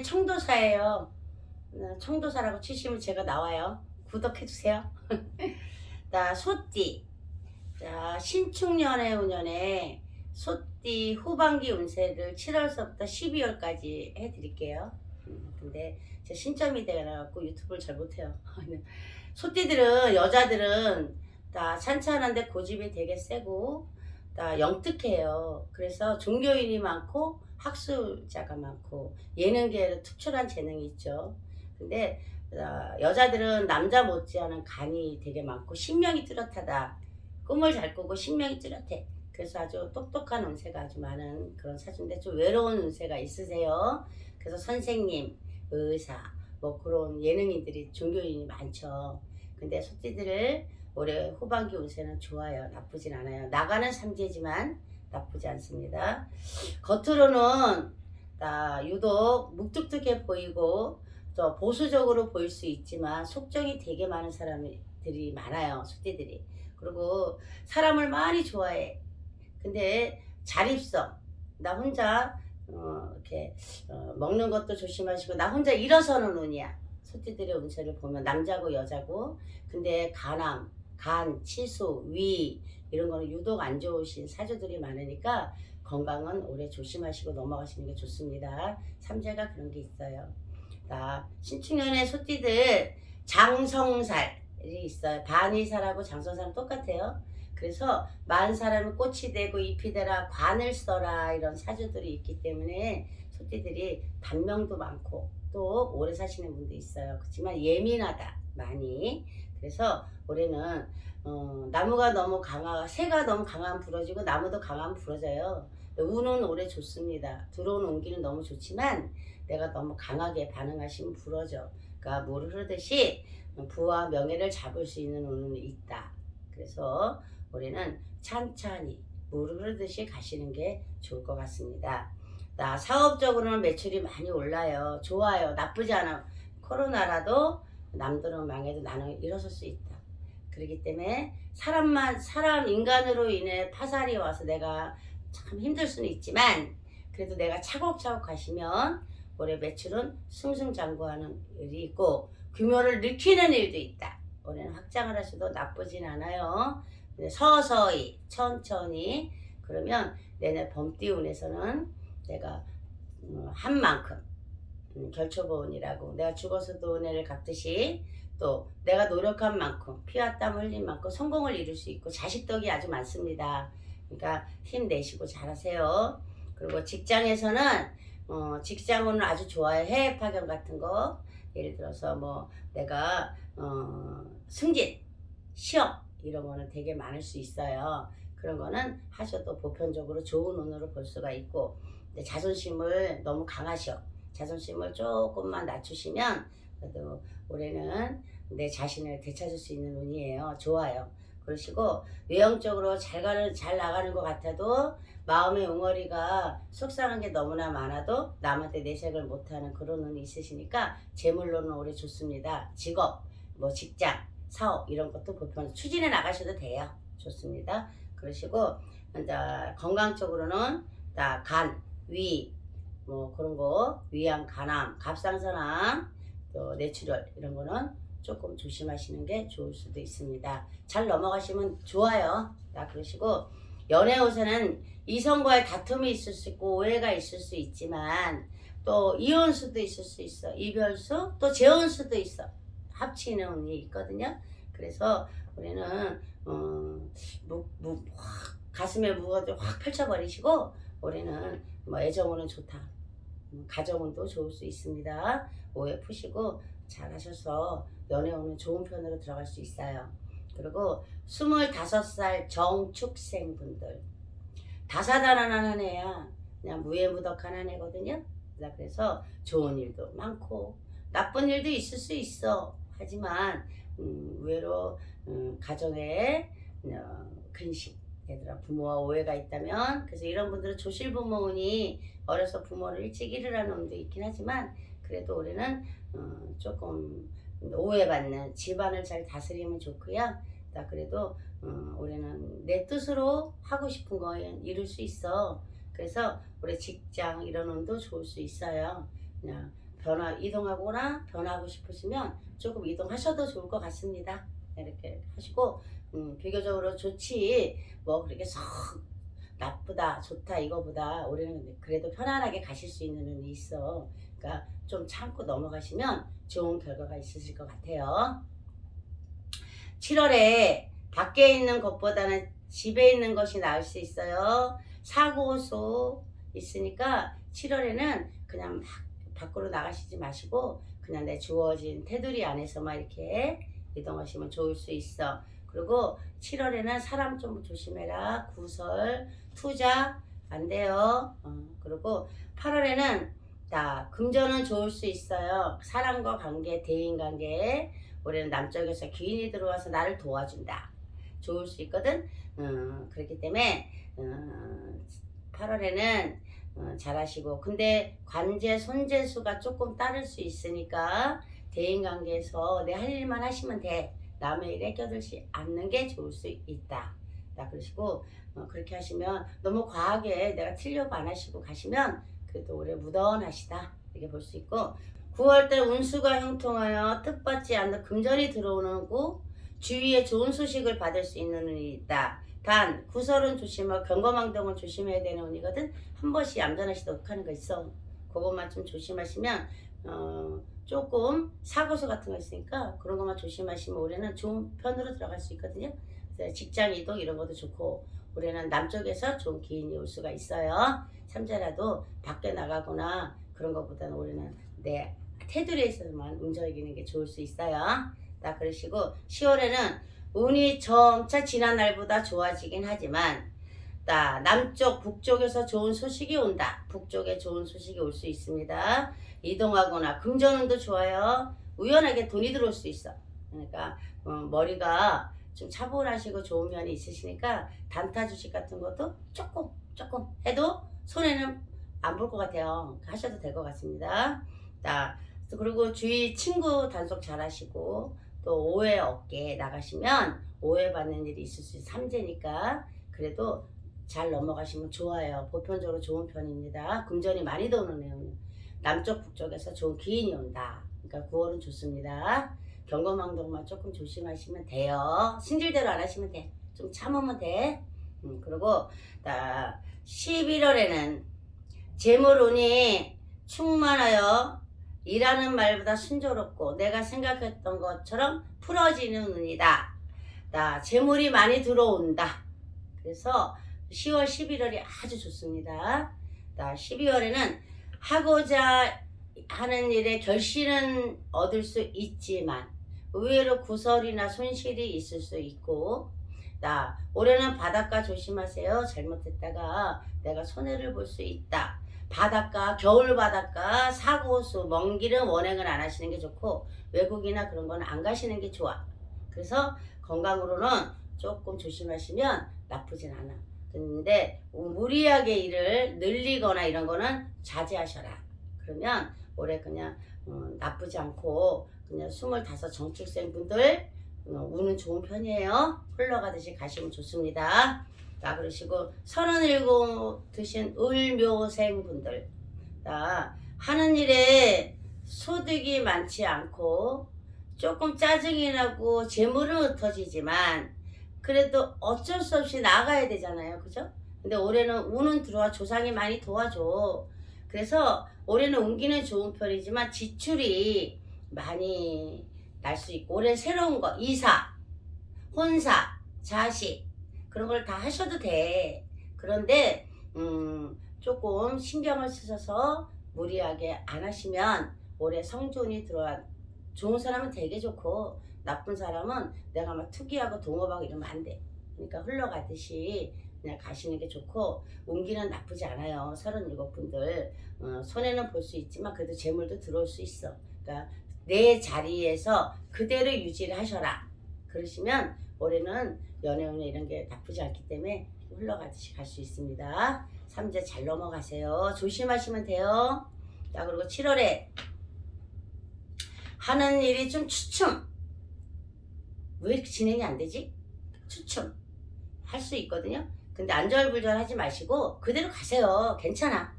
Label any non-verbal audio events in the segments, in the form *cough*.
여기는 청도사예요. 어, 청도사라고 치시면 제가 나와요. 구독해주세요. *laughs* 자, 소띠. 자, 신축년의 운연에 소띠 후반기 운세를 7월서부터 12월까지 해드릴게요. 음, 근데 제 신점이 돼가지고 유튜브를 잘 못해요. *laughs* 소띠들은, 여자들은 다 찬찬한데 고집이 되게 세고, 다 영특해요. 그래서 종교인이 많고, 학술자가 많고, 예능계에도 특출한 재능이 있죠. 근데 어, 여자들은 남자 못지않은 간이 되게 많고 신명이 뚜렷하다. 꿈을 잘 꾸고 신명이 뚜렷해. 그래서 아주 똑똑한 운세가 아주 많은 그런 사주인데 좀 외로운 운세가 있으세요. 그래서 선생님, 의사, 뭐 그런 예능인들이 종교인이 많죠. 근데 소띠들을 올해 후반기 운세는 좋아요. 나쁘진 않아요. 나가는 삼재지만 나쁘지 않습니다. 겉으로는 아, 유독 묵뚝뚝해 보이고 또 보수적으로 보일 수 있지만 속정이 되게 많은 사람들이 많아요. 소띠들이. 그리고 사람을 많이 좋아해. 근데 자립성. 나 혼자 어, 이렇게 어, 먹는 것도 조심하시고 나 혼자 일어서는 운이야. 소띠들의 운세를 보면 남자고 여자고. 근데 간암, 간, 치수, 위 이런 거는 유독 안 좋으신 사주들이 많으니까 건강은 올해 조심하시고 넘어가시는 게 좋습니다. 삼재가 그런 게 있어요. 자, 신축년의 소띠들 장성살이 있어요. 반이살하고 장성살은 똑같아요. 그래서 만 사람은 꽃이 되고 잎이 되라 관을 써라 이런 사주들이 있기 때문에 소띠들이 단명도 많고 또 오래 사시는 분도 있어요. 그렇지만 예민하다 많이. 그래서 올해는 어, 나무가 너무 강하, 새가 너무 강하면 부러지고 나무도 강하면 부러져요. 운은 올해 좋습니다. 들어온 온기는 너무 좋지만 내가 너무 강하게 반응하시면 부러져. 그러니까 물 흐르듯이 부와 명예를 잡을 수 있는 운은 있다. 그래서 올해는 찬찬히 물 흐르듯이 가시는 게 좋을 것 같습니다. 나 사업적으로는 매출이 많이 올라요. 좋아요. 나쁘지 않아. 코로나라도 남들은 망해도 나는 일어설 수 있다. 그렇기 때문에 사람만 사람 인간으로 인해 파살이 와서 내가 참 힘들 수는 있지만 그래도 내가 차곡차곡 가시면 올해 매출은 승승장구하는 일이 있고 규모를 늦추는 일도 있다. 올해는 확장을 하셔도 나쁘진 않아요. 서서히 천천히 그러면 내내 범띠운에서는 내가 음, 한 만큼 음, 결초보운이라고 내가 죽어서도 은혜를 갚듯이 또 내가 노력한 만큼 피와 땀 흘린 만큼 성공을 이룰 수 있고 자식 덕이 아주 많습니다. 그러니까 힘내시고 잘하세요. 그리고 직장에서는 어, 직장운을 아주 좋아해 해외 파견 같은 거 예를 들어서 뭐 내가 어, 승진 시험 이런 거는 되게 많을 수 있어요. 그런 거는 하셔도 보편적으로 좋은 운으로 볼 수가 있고 근데 자존심을 너무 강하셔. 자존심을 조금만 낮추시면 그래도 올해는 내 자신을 되찾을 수 있는 운이에요. 좋아요. 그러시고 외형적으로 잘 가는 잘 나가는 것 같아도 마음의 웅어리가 속상한 게 너무나 많아도 남한테 내색을 못하는 그런 운이 있으시니까 재물로는 올해 좋습니다. 직업, 뭐 직장, 사업 이런 것도 보편 추진해 나가셔도 돼요. 좋습니다. 그러시고 이제 건강 쪽으로는 다 간, 위, 뭐 그런 거 위암, 간암, 갑상선암, 또 뇌출혈 이런 거는 조금 조심하시는 게 좋을 수도 있습니다. 잘 넘어가시면 좋아요. 나 그러시고 연애 옷에는 이성과의 다툼이 있을 수 있고 오해가 있을 수 있지만 또 이혼수도 있을 수 있어 이별수 또 재혼수도 있어 합치는 운이 있거든요. 그래서 우리는 어, 무, 무, 확 가슴에 무거워도 확 펼쳐버리시고 올해는 뭐 애정운은 좋다. 음, 가정운도 좋을 수 있습니다. 오해 푸시고 잘 하셔서 연애 운은 좋은 편으로 들어갈 수 있어요. 그리고 25살 정축생 분들 다사다난한 애야. 그냥 무예무덕한 한 애거든요. 나 그래서 좋은 일도 많고 나쁜 일도 있을 수 있어. 하지만 음, 의외로 음, 가정에 어, 근심 얘들아 부모와 오해가 있다면 그래서 이런 분들은 조실부모운이 어려서 부모를 일찍 잃으라는 놈도 있긴 하지만 그래도 우리는 어, 조금 오해받는 집안을 잘 다스리면 좋고요. 나 그래도 어, 올해는 내 뜻으로 하고 싶은 거 이룰 수 있어. 그래서 올해 직장 이런 운도 좋을 수 있어요. 그냥 변화 이동하거나 변화하고 싶으시면 조금 이동하셔도 좋을 것 같습니다. 이렇게 하시고 음, 비교적으로 좋지 뭐 그렇게 썩 나쁘다 좋다 이거보다 우리는 그래도 편안하게 가실 수 있는 눈이 있어. 그러니까 좀 참고 넘어가시면 좋은 결과가 있으실 것 같아요. 7월에 밖에 있는 것보다는 집에 있는 것이 나을 수 있어요. 사고소 있으니까 7월에는 그냥 막 밖으로 나가시지 마시고 그냥 내 주어진 테두리 안에서만 이렇게 이동하시면 좋을 수 있어. 그리고 7월에는 사람 좀 조심해라. 구설, 투자 안 돼요. 어, 그리고 8월에는 자, 금전은 좋을 수 있어요. 사람과 관계, 대인 관계. 올해는 남쪽에서 귀인이 들어와서 나를 도와준다. 좋을 수 있거든. 음, 그렇기 때문에 음, 8월에는 어, 잘하시고 근데 관제 손재수가 조금 따를 수 있으니까 대인 관계에서 내 할 일만 하시면 돼 남의 일에 껴들지 않는 게 좋을 수 있다 나 그러시고 어, 그렇게 하시면 너무 과하게 내가 틀려고 안 하시고 가시면 그래도 올해 무던하시다 이렇게 볼 수 있고 9월달 운수가 형통하여 뜻받지 않는 금전이 들어오는 구 주위에 좋은 소식을 받을 수 있는 운이 있다. 단 구설은 조심하고 경거망동은 조심해야 되는 운이거든. 한 번씩 얌전하시다 욱하는 거 있어. 그것만 좀 조심하시면 어, 조금 사고수 같은 거 있으니까 그런 것만 조심하시면 올해는 좋은 편으로 들어갈 수 있거든요. 그래서 직장 이동 이런 것도 좋고 올해는 남쪽에서 좋은 기인이 올 수가 있어요. 삼자라도 밖에 나가거나 그런 것보다는 올해는 내 테두리에서만 움직이는 게 좋을 수 있어요. 나 그러시고 10월에는 운이 점차 지난 날보다 좋아지긴 하지만 나 남쪽 북쪽에서 좋은 소식이 온다. 북쪽에 좋은 소식이 올 수 있습니다. 이동하거나 금전운도 좋아요. 우연하게 돈이 들어올 수 있어. 그러니까 어, 머리가 좀 차분하시고 좋은 면이 있으시니까 단타 주식 같은 것도 조금 조금 해도 손해는 안 볼 것 같아요. 하셔도 될 것 같습니다. 자, 그리고 주위 친구 단속 잘 하시고 또 오해 없게 나가시면 오해받는 일이 있을 수 있어요. 삼재니까 그래도 잘 넘어가시면 좋아요. 보편적으로 좋은 편입니다. 금전이 많이 도는 내용. 남쪽 북쪽에서 좋은 기인이 온다. 그러니까 9월은 좋습니다. 경거망동만 조금 조심하시면 돼요. 신질대로 안 하시면 돼. 좀 참으면 돼. 음, 그리고 나 11월에는 재물운이 충만하여 일하는 말보다 순조롭고 내가 생각했던 것처럼 풀어지는 운이다. 나 재물이 많이 들어온다. 그래서 10월, 11월이 아주 좋습니다. 나 12월에는 하고자 하는 일에 결실은 얻을 수 있지만 의외로 구설이나 손실이 있을 수 있고 나 올해는 바닷가 조심하세요. 잘못했다가 내가 손해를 볼 수 있다. 바닷가, 겨울 바닷가, 사고수, 먼 길은 원행을 안 하시는 게 좋고 외국이나 그런 거는 안 가시는 게 좋아. 그래서 건강으로는 조금 조심하시면 나쁘진 않아. 근데 무리하게 일을 늘리거나 이런 거는 자제하셔라. 그러면 올해 그냥 어, 나쁘지 않고 그냥 25 정축생 분들 어, 운은 좋은 편이에요. 흘러가듯이 가시면 좋습니다. 자, 그러시고 서른일곱 드신 을묘생 분들 자, 하는 일에 소득이 많지 않고 조금 짜증이 나고 재물은 흩어지지만 그래도 어쩔 수 없이 나가야 되잖아요. 그죠? 근데 올해는 운은 들어와 조상이 많이 도와줘. 그래서 올해는 운기는 좋은 편이지만 지출이 많이 날 수 있고 올해 새로운 거 이사, 혼사, 자식 그런 걸 다 하셔도 돼. 그런데 음, 조금 신경을 쓰셔서 무리하게 안 하시면 올해 성존이 들어와 좋은 사람은 되게 좋고 나쁜 사람은 내가 막 투기하고 동업하고 이러면 안 돼. 그러니까 흘러가듯이 그냥 가시는 게 좋고 운기는 나쁘지 않아요. 37분들 어, 손해는 볼 수 있지만 그래도 재물도 들어올 수 있어. 그러니까 내 자리에서 그대로 유지를 하셔라. 그러시면 올해는 연애운에 이런 게 나쁘지 않기 때문에 흘러가듯이 갈 수 있습니다. 삼재 잘 넘어가세요. 조심하시면 돼요. 자 그리고 7월에 하는 일이 좀 추춤. 왜 이렇게 진행이 안 되지? 추춤. 할 수 있거든요. 근데 안절부절 하지 마시고 그대로 가세요. 괜찮아.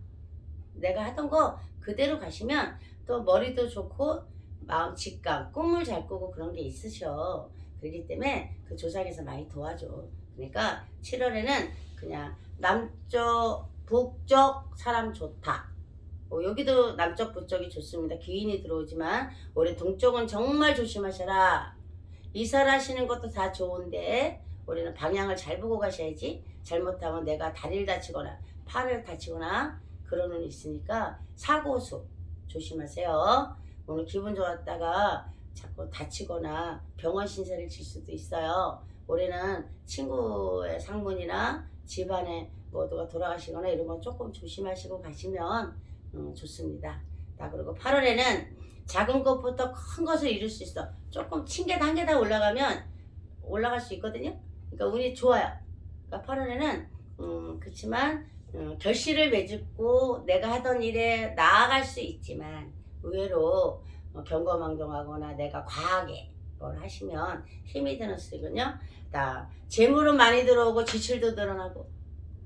내가 하던 거 그대로 가시면 또 머리도 좋고 마음 직감 꿈을 잘 꾸고 그런 게 있으셔. 그렇기 때문에 그 조상에서 많이 도와줘. 그러니까 7월에는 그냥 남쪽 북쪽 사람 좋다. 어, 여기도 남쪽 북쪽이 좋습니다. 귀인이 들어오지만 올해 동쪽은 정말 조심하셔라. 이사하시는 것도 다 좋은데 우리는 방향을 잘 보고 가셔야지 잘못하면 내가 다리를 다치거나 팔을 다치거나 그런 는 있으니까 사고수 조심하세요. 오늘 기분 좋았다가 자꾸 다치거나 병원 신세를 질 수도 있어요. 올해는 친구의 상문이나 집안에 뭐 누가 돌아가시거나 이런 건 조금 조심하시고 가시면 음, 좋습니다. 자 그리고 8월에는 작은 것부터 큰 것을 이룰 수 있어. 조금 층계 단계다 올라가면 올라갈 수 있거든요. 그러니까 운이 좋아요. 그러니까 8월에는 음, 그렇지만 음, 결실을 맺고 내가 하던 일에 나아갈 수 있지만 의외로 어, 경거망동하거나 내가 과하게 뭘 하시면 힘이 드는 수이거든요. 다 재물은 많이 들어오고 지출도 늘어나고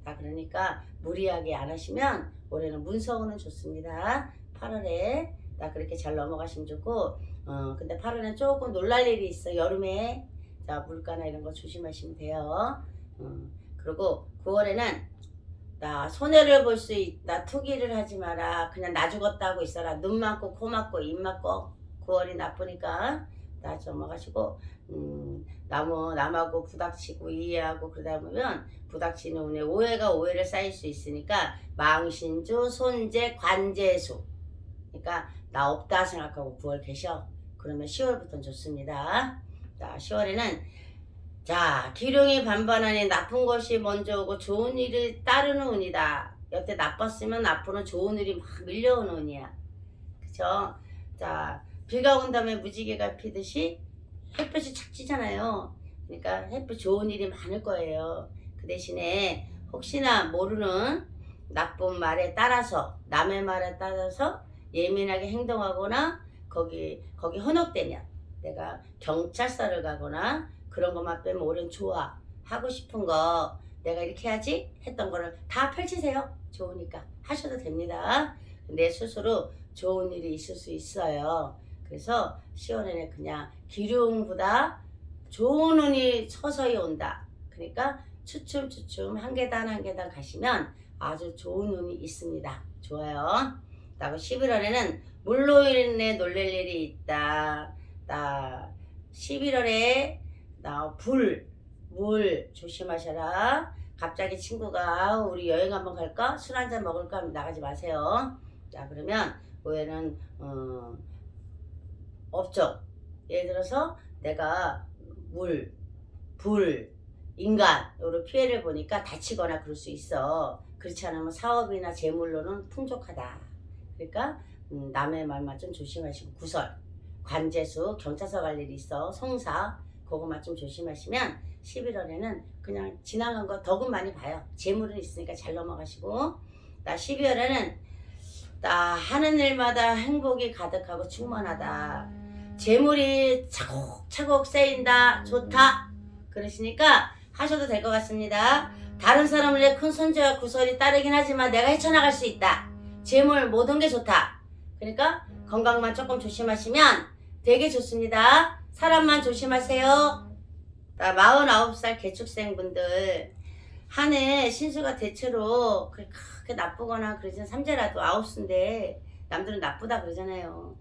다 그러니까 무리하게 안 하시면 올해는 문서운은 좋습니다. 8월에 다 그렇게 잘 넘어가시면 좋고 어 근데 8월에는 조금 놀랄 일이 있어 여름에 자 물가나 이런 거 조심하시면 돼요. 어, 그리고 9월에는 나 손해를 볼 수 있다 투기를 하지 마라 그냥 나 죽었다 하고 있어라. 눈 맞고 코 맞고 입 맞고 9월이 나쁘니까 다 넘어가시고 음, 나무 남하고 부닥치고 이해하고 그러다 보면 부닥치는 운에 오해가 오해를 쌓일 수 있으니까 망신주 손재 관재수. 그러니까 나 없다 생각하고 9월 계셔. 그러면 10월부터는 좋습니다. 자 10월에는 자, 기룡이 반반하니 나쁜 것이 먼저 오고 좋은 일이 따르는 운이다. 여태 나빴으면 앞으로는 좋은 일이 막 밀려오는 운이야. 그쵸? 자, 비가 온 다음에 무지개가 피듯이 햇볕이 착 찌잖아요. 그러니까 햇볕 좋은 일이 많을 거예요. 그 대신에 혹시나 모르는 나쁜 말에 따라서 남의 말에 따라서 예민하게 행동하거나 거기 거기 현혹되면 내가 경찰서를 가거나 그런 것만 빼면 올해는 좋아. 하고 싶은 거 내가 이렇게 해야지 했던 거를 다 펼치세요. 좋으니까 하셔도 됩니다. 내 스스로 좋은 일이 있을 수 있어요. 그래서 10월에는 그냥 기룡보다 좋은 운이 서서히 온다. 그러니까 추춤추춤 한 계단 한 계단 가시면 아주 좋은 운이 있습니다. 좋아요. 그리고 11월에는 물로 인해 놀랄 일이 있다. 나 11월에 나 불, 물 조심하셔라. 갑자기 친구가 우리 여행 한번 갈까? 술 한잔 먹을까? 하면 나가지 마세요. 자 그러면 오해는 어, 없죠. 예를 들어서 내가 물, 불, 인간 요런 피해를 보니까 다치거나 그럴 수 있어. 그렇지 않으면 사업이나 재물로는 풍족하다. 그러니까 음, 남의 말만 좀 조심하시고 구설, 관제수, 경찰서 갈 일이 있어. 송사 그거만 좀 조심하시면 11월에는 그냥 지나간 거 덕은 많이 봐요. 재물은 있으니까 잘 넘어가시고 나 12월에는 나 하는 일마다 행복이 가득하고 충만하다. 재물이 차곡차곡 쌓인다. 좋다. 그러시니까 하셔도 될 것 같습니다. 다른 사람들의 큰 손재와 구설이 따르긴 하지만 내가 헤쳐나갈 수 있다. 재물 모든 게 좋다. 그러니까 건강만 조금 조심하시면 되게 좋습니다. 사람만 조심하세요. 나 49살 개축생분들 한 해 신수가 대체로 그렇게 나쁘거나 그러진 삼재라도 아홉수인데 남들은 나쁘다 그러잖아요.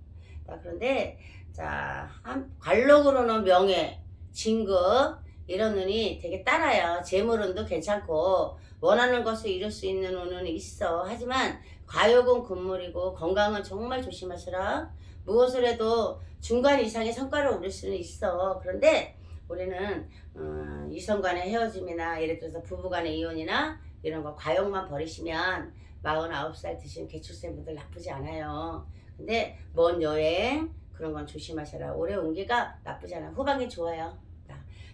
자, 그런데 자 한- 관록으로는 명예, 진급 이런 운이 되게 따라요. 재물운도 괜찮고 원하는 것을 이룰 수 있는 운은 있어. 하지만 과욕은 금물이고 건강은 정말 조심하시라. 무엇을 해도 중간 이상의 성과를 올릴 수는 있어. 그런데 우리는 음, 이성 간의 헤어짐이나 예를 들어서 부부 간의 이혼이나 이런 거 과욕만 버리시면 49살 드신 개출생 분들 나쁘지 않아요. 근데 먼 여행 그런 건 조심하셔라. 올해 운기가 나쁘지 않아. 후반기 좋아요.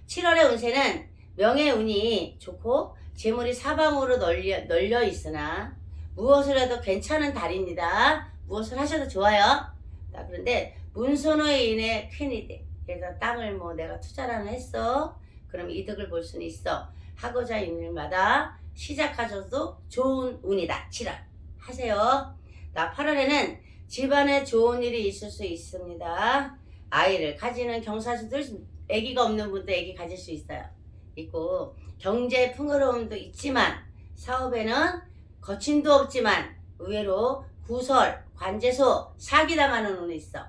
7월의 운세는 명예 운이 좋고 재물이 사방으로 널려, 널려 있으나 무엇을 해도 괜찮은 달입니다. 무엇을 하셔도 좋아요. 자, 그런데 문선호에 인해 큰이 돼. 그래서 땅을 뭐 내가 투자를 했어. 그럼 이득을 볼 수는 있어. 하고자 있는 일마다 시작하셔도 좋은 운이다. 7월. 하세요. 나 8월에는 집안에 좋은 일이 있을 수 있습니다. 아이를 가지는 경사수들 아기가 없는 분도 아기 가질 수 있어요. 있고 경제 풍요로움도 있지만 사업에는 거침도 없지만 의외로 구설, 관제소, 사기당하는 운이 있어.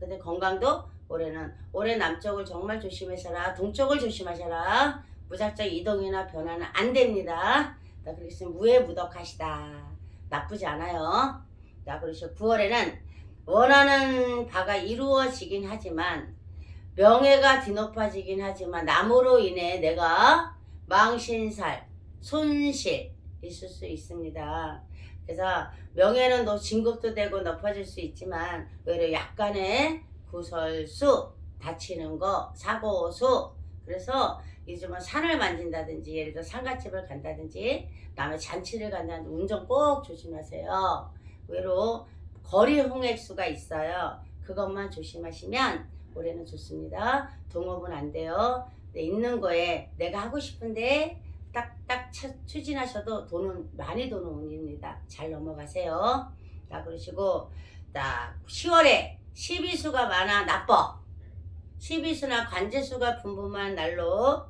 근데 건강도 올해는 올해 남쪽을 정말 조심하셔라. 동쪽을 조심하셔라. 무작정 이동이나 변화는 안 됩니다. 나 그래서 무해무덕하시다. 나쁘지 않아요. 자, 그러시고 9월에는 원하는 바가 이루어지긴 하지만 명예가 뒤높아지긴 하지만 남으로 인해 내가 망신살, 손실 있을 수 있습니다. 그래서 명예는 너 진급도 되고 높아질 수 있지만 오히려 약간의 구설수, 다치는 거, 사고수 그래서 요즘은 산을 만진다든지 예를 들어 상가집을 간다든지 남의 잔치를 간다든지 운전 꼭 조심하세요. 외로 거리 홍액수가 있어요. 그것만 조심하시면 올해는 좋습니다. 동업은 안 돼요. 네, 있는 거에 내가 하고 싶은데 딱딱 차- 추진하셔도 돈은 많이 도는 운입니다. 잘 넘어가세요. 자 그러시고 딱 10월에 12수가 많아 나빠. 12수나 관제수가 분분한 날로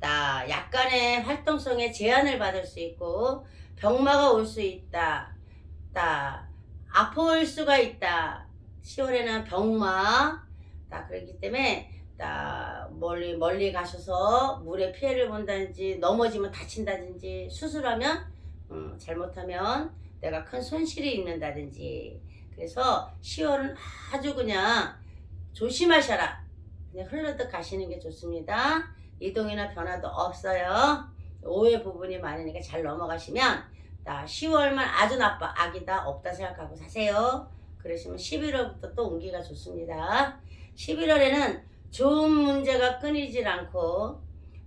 딱 약간의 활동성에 제한을 받을 수 있고 병마가 올 수 있다. 딱 아파올 수가 있다. 10월에는 병마. 딱 그렇기 때문에 딱 멀리 멀리 가셔서 물에 피해를 본다든지 넘어지면 다친다든지 수술하면 음, 잘못하면 내가 큰 손실이 있는다든지 그래서 10월은 아주 그냥 조심하셔라. 그냥 흘러듯 가시는 게 좋습니다. 이동이나 변화도 없어요. 오해 부분이 많으니까 잘 넘어가시면 나 10월만 아주 나빠 악이다 없다 생각하고 사세요. 그러시면 11월부터 또 운기가 좋습니다. 11월에는 좋은 문제가 끊이질 않고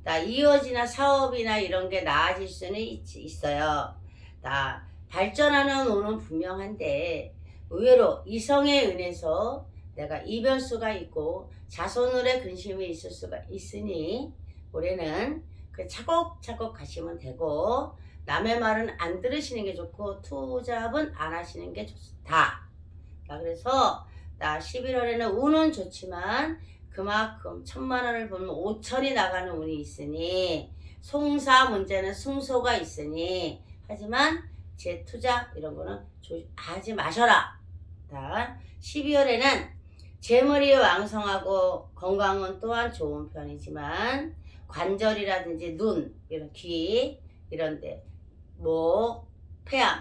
나 이어지나 사업이나 이런 게 나아질 수는 있, 있어요. 나 발전하는 운은 분명한데 의외로 이성에 은해서 내가 이별 수가 있고 자손을의 근심이 있을 수가 있으니 올해는 그 차곡차곡 가시면 되고 남의 말은 안 들으시는 게 좋고 투잡은 안 하시는 게 좋다. 자, 그래서 나 11월에는 운은 좋지만 그만큼 천만 원을 보면 5천이 나가는 운이 있으니 송사 문제는 승소가 있으니 하지만 제 투자 이런 거는 조- 하지 마셔라. 자, 12월에는 재물이 왕성하고 건강은 또한 좋은 편이지만 관절이라든지 눈, 이런 귀 이런데 목, 폐암,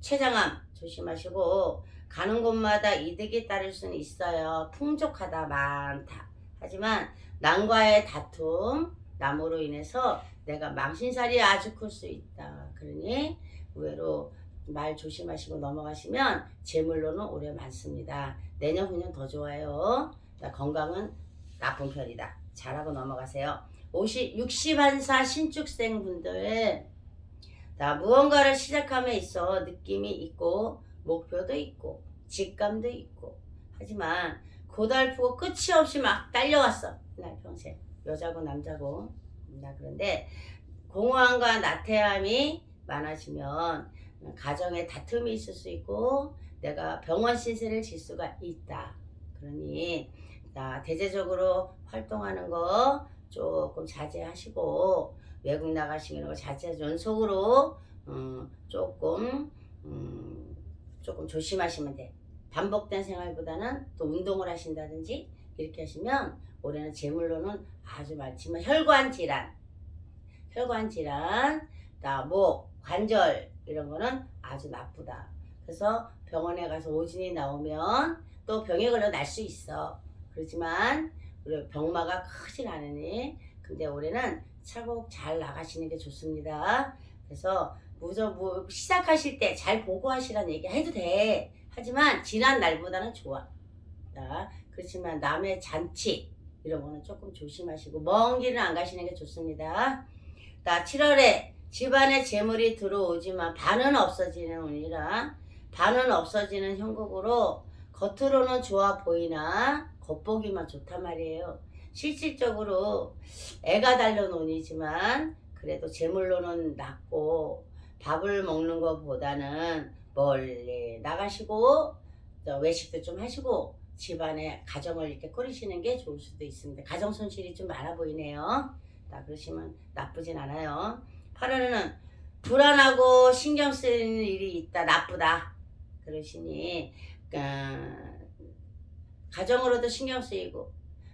췌장암 조심하시고 가는 곳마다 이득이 따를 수는 있어요. 풍족하다 많다. 하지만 남과의 다툼, 남으로 인해서 내가 망신살이 아주 클 수 있다. 그러니 의외로 말 조심하시고 넘어가시면 재물로는 오래 많습니다. 내년 후년 더 좋아요. 자, 건강은 나쁜 편이다. 잘하고 넘어가세요. 50, 60한사 신축생 분들 자, 무언가를 시작함에 있어 느낌이 있고 목표도 있고 직감도 있고. 하지만 고달프고 끝이 없이 막 딸려왔어. 날 평생. 여자고 남자고. 나 그런데 공허함과 나태함이 많아지면 가정에 다툼이 있을 수 있고 내가 병원 신세를 질 수가 있다. 그러니 자, 대대적으로 활동하는 거 조금 자제하시고 외국 나가시는 거 자제 연속으로 음, 조금 음, 조금 조심하시면 돼. 반복된 생활보다는 또 운동을 하신다든지 이렇게 하시면 올해는 재물로는 아주 많지만 혈관 질환, 혈관 질환, 나목 관절 이런 거는 아주 나쁘다. 그래서 병원에 가서 오진이 나오면 또 병에 걸려 날 수 있어. 그렇지만 우리 병마가 크진 않으니 근데 올해는 차곡 잘 나가시는 게 좋습니다. 그래서 무조 뭐 시작하실 때 잘 보고 하시라는 얘기 해도 돼. 하지만 지난 날보다는 좋아. 자, 그렇지만 남의 잔치 이런 거는 조금 조심하시고 먼 길은 안 가시는 게 좋습니다. 자, 7월에 집안에 재물이 들어오지만 반은 없어지는 운이라 반은 없어지는 형국으로 겉으로는 좋아 보이나 겉보기만 좋단 말이에요. 실질적으로 애가 달려 논이지만 그래도 재물로는 낫고 밥을 먹는 것보다는 멀리 나가시고 또 외식도 좀 하시고 집안에 가정을 이렇게 꾸리시는 게 좋을 수도 있습니다. 가정 손실이 좀 많아 보이네요. 나 그러시면 나쁘진 않아요. 8월에는 불안하고 신경 쓰이는 일이 있다 나쁘다 그러시니 그러니까 가정으로도 신경 쓰이고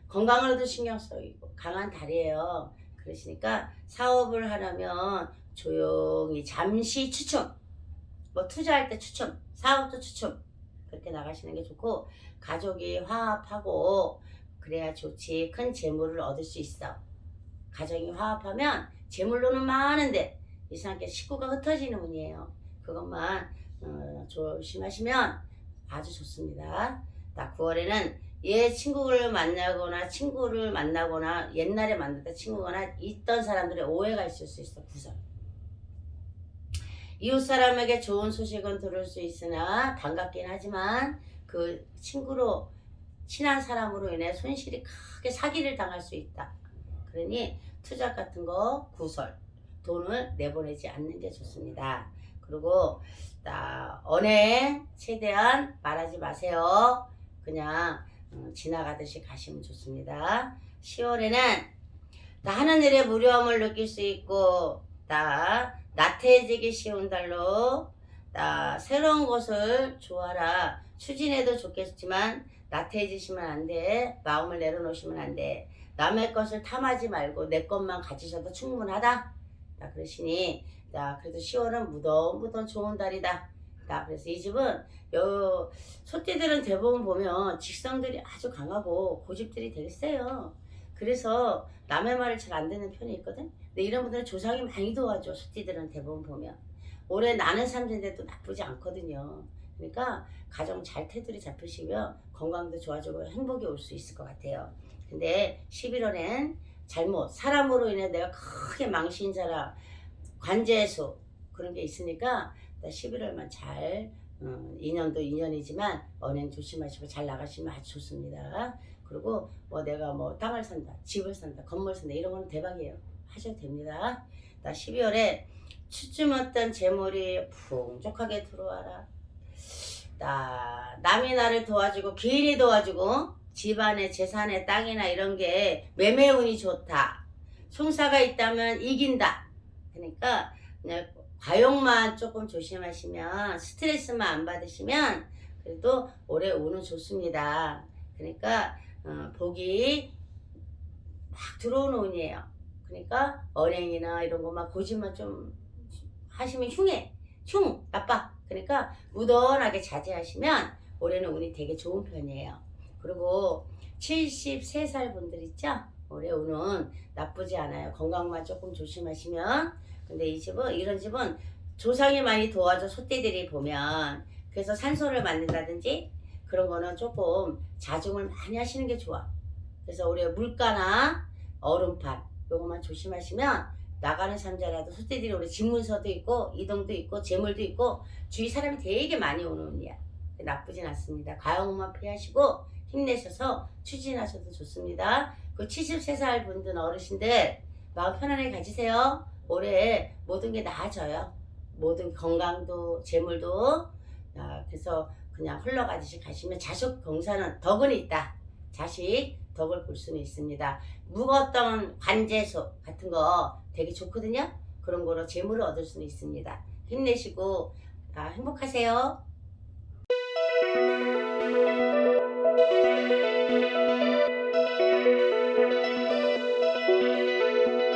건강으로도 신경 쓰이고 강한 달이에요. 그러시니까 사업을 하려면 조용히 잠시 추춤 뭐 투자할 때 추춤 사업도 추춤 그렇게 나가시는 게 좋고 가족이 화합하고 그래야 좋지. 큰 재물을 얻을 수 있어. 가정이 화합하면 재물로는 많은데 이상하게 식구가 흩어지는 운이에요. 그것만 어, 조심하시면 아주 좋습니다. 나 9월에는 얘 친구를 만나거나 친구를 만나거나 옛날에 만났던 친구거나 있던 사람들의 오해가 있을 수 있어 구설 이웃 사람에게 좋은 소식은 들을 수 있으나 반갑긴 하지만 그 친구로 친한 사람으로 인해 손실이 크게 사기를 당할 수 있다. 그러니 투자 같은 거 구설 돈을 내보내지 않는 게 좋습니다. 그리고 나 언행 최대한 말하지 마세요. 그냥 어, 지나가듯이 가시면 좋습니다. 10월에는 나 하는 일에 무료함을 느낄 수 있고 나 나태해지기 쉬운 달로 나 새로운 것을 좋아라 추진해도 좋겠지만 나태해지시면 안 돼. 마음을 내려놓으시면 안 돼. 남의 것을 탐하지 말고 내 것만 가지셔도 충분하다. 나 그러시니 나 그래도 10월은 무덤무덤 좋은 달이다. 나 그래서 이 집은 요 소띠들은 대부분 보면 직성들이 아주 강하고 고집들이 되게 세요. 그래서 남의 말을 잘 안 듣는 편이 있거든. 근데 이런 분들은 조상이 많이 도와줘. 소띠들은 대부분 보면 올해 나는 삼진데도 나쁘지 않거든요. 그러니까 가정 잘 테두리 잡히시면 건강도 좋아지고 행복이 올 수 있을 것 같아요. 근데 11월엔 잘못 사람으로 인해 내가 크게 망신자라 관제수 그런 게 있으니까 11월만 잘 어, 2년도 2년이지만 언행 조심하시고 잘 나가시면 아주 좋습니다. 그리고 뭐 내가 뭐 땅을 산다, 집을 산다, 건물 산다 이런 거는 대박이에요. 하셔도 됩니다. 나 12월에 추쯤었던 재물이 풍족하게 들어와라. 나 남이 나를 도와주고 개인이 도와주고 집안의 재산의 땅이나 이런 게 매매운이 좋다. 송사가 있다면 이긴다. 그러니까 그냥 과욕만 조금 조심하시면 스트레스만 안 받으시면 그래도 올해 운은 좋습니다. 그러니까 어, 복이 막 들어오는 운이에요. 그러니까 언행이나 이런 것만 고집만 좀 하시면 흉해. 흉 나빠. 그러니까 무던하게 자제하시면 올해는 운이 되게 좋은 편이에요. 그리고 73살 분들 있죠? 올해 운은 나쁘지 않아요. 건강만 조금 조심하시면. 근데 이 집은 이런 집은 조상이 많이 도와줘 소떼들이 보면 그래서 산소를 만든다든지 그런 거는 조금 자중을 많이 하시는 게 좋아. 그래서 올해 물가나 얼음판 요것만 조심하시면 나가는 삼자라도 소떼들이 올해 집문서도 있고 이동도 있고 재물도 있고 주위 사람이 되게 많이 오는 운이야. 나쁘진 않습니다. 가영만 피하시고 힘내셔서 추진하셔도 좋습니다. 그 73살 분들 어르신들 마음 편안하게 가지세요. 올해 모든 게 나아져요. 모든 건강도 재물도 아, 그래서 그냥 흘러가듯이 가시면 자식 경사는 덕은 있다. 자식 덕을 볼 수는 있습니다. 묵었던 관제소 같은 거 되게 좋거든요. 그런 거로 재물을 얻을 수는 있습니다. 힘내시고 아, 행복하세요.